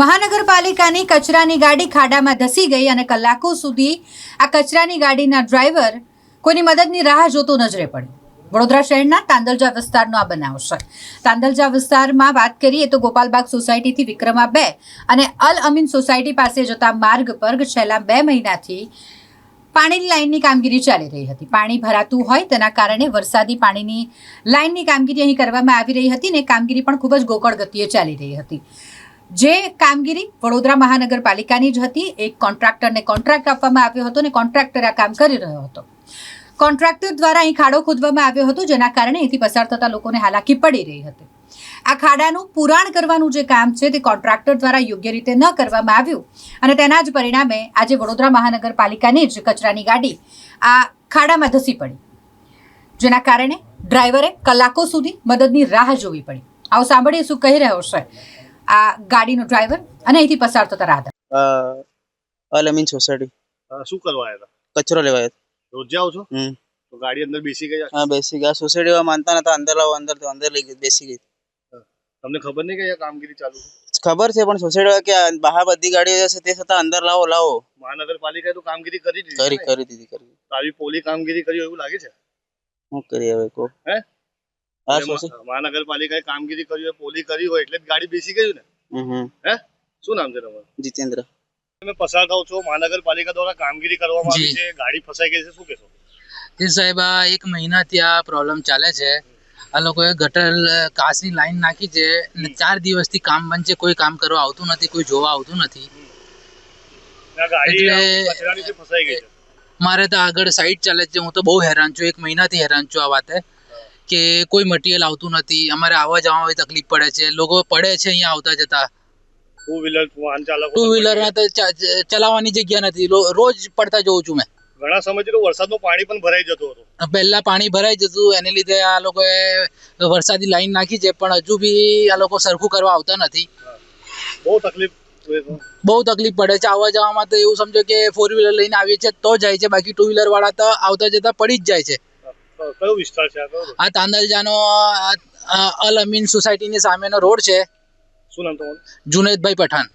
મહાનગરપાલિકાની કચરાની ગાડી ખાડામાં ધસી ગઈ અને કલાકો સુધી આ કચરાની ગાડીના ડ્રાઈવર કોઈની મદદની રાહ જોતો નજરે પડ્યો. વડોદરા શહેરના તાંદલજા વિસ્તારનો આ બનાવ છે. તાંદલજા વિસ્તારમાં વાત કરીએ તો ગોપાલબાગ સોસાયટીથી વિક્રમા બે અને અલ અમીન સોસાયટી પાસે જતા માર્ગ પર છેલ્લા બે મહિનાથી પાણીની લાઇનની કામગીરી ચાલી રહી હતી. પાણી ભરાતું હોય તેના કારણે વરસાદી પાણીની લાઇનની કામગીરી અહીં કરવામાં આવી રહી હતી ને કામગીરી પણ ખૂબ જ ગોકળ ગતિએ ચાલી રહી હતી. જે કામગીરી વડોદરા મહાનગરપાલિકાની જ હતી. એક કોન્ટ્રાક્ટરને કોન્ટ્રાક્ટ આપવામાં આવ્યો હતો અને કોન્ટ્રાક્ટર આ કામ કરી રહ્યો હતો. કોન્ટ્રાક્ટર દ્વારા અહીં ખાડો ખોદવામાં આવ્યો હતો, જેના કારણે અહીંથી પસાર થતા લોકોને હાલાકી પડી રહી હતી. આ ખાડાનું પુરાણ કરવાનું જે કામ છે તે કોન્ટ્રાક્ટર દ્વારા યોગ્ય રીતે ન કરવામાં આવ્યું અને તેના જ પરિણામે આજે વડોદરા મહાનગરપાલિકાની જ કચરાની ગાડી આ ખાડામાં ધસી પડી, જેના કારણે ડ્રાઈવરે કલાકો સુધી મદદની રાહ જોવી પડી. આવું સાંભળીએ શું કહી રહ્યો છે આ ગાડીનો ડ્રાઈવર અને અહીંથી પસાર થતા અલ અમીન સોસાયટી. શું કરવા આવ્યા હતા? કચરો લેવા આવ્યા રોજ જાઓ છો? હમ. તો ગાડી અંદર બેસી ગયા? હા બેસી ગયા. સોસાયટીમાં માનતા નતા અંદર લાવો અંદર તો અંદર લઈ ગઈ બેસી ગઈ. તમને ખબર નહીં કે આ કામગીરી ચાલુ છે? ખબર છે પણ સોસાયટી કે બહાર બધી ગાડીઓ છે તે છતાં અંદર લાવો લાવો. મહાનગરપાલિકાએ તો કામગીરી કરી દીધી કરી કરી દીધી કરી આવી પોલી કામગીરી કરી એવું લાગે છે? શું કરીએ હવે કો હે? હા એટલે સોસાય મહા- મહાનગરપાલિકાએ કામગીરી કરી હોય પોલી કરી હોય એટલે ગાડી બેસી ગયું ને? હે? શું નામ છે તમારું? જીતેન્દ્ર. તમે પસાર થાવ છો મહાનગરપાલિકા દ્વારા કામગીરી કરવામાં આવી છે ગાડી ફસાઈ ગઈ છે શું કહેશો? જી સાહેબ આ એક મહિનાથી આ પ્રોબ્લેમ ચાલે છે. આ લોકોએ ગટર કાચની લાઈન નાખી છે ને ચાર દિવસથી કામ બંધ છે કોઈ કામ કરવા આવતું નથી કોઈ જોવા આવતું નથી. એટલે- મારે તો આગળ સાઈડ ચાલે છે હું તો બહુ હેરાન છું એક મહિનાથી હેરાન છું આ વાતે. કે કોઈ મટીરિયલ આવતું નથી અમારે આવવા જવામાં તકલીફ પડે છે લોકો પડે છે અહીંયા આવતા જતા. ટુ વ્હીલર વાહન ચાલકો ટુ વ્હીલર ચલાવવાની જગ્યા નથી રોજ પડતા જોઉં છું મેં. ઘણા સમયથી તો વરસાદનું પાણી પણ ભરાઈ જતું હતું. પહેલા પાણી ભરાઈ જતું એને લીધે આ લોકોએ વરસાદી લાઈન નાખી છે પણ હજુ બી આ લોકો સરખું કરવા આવતા નથી. બહુ તકલીફ બહુ તકલીફ પડે છે આવવા જવામાં તો એવું સમજો કે ફોર વ્હીલર લઈને આવીએ છીએ તો જાય છે બાકી ટુ વ્હીલર વાળા તો આવતા જતા પડી જ જાય છે. કયો વિસ્તાર છે આ તાંદલજાનો અલ અમીન સોસાયટીની સામેનો રોડ છે. શું નામ તમારું? જુનેદભાઈ પઠાણ.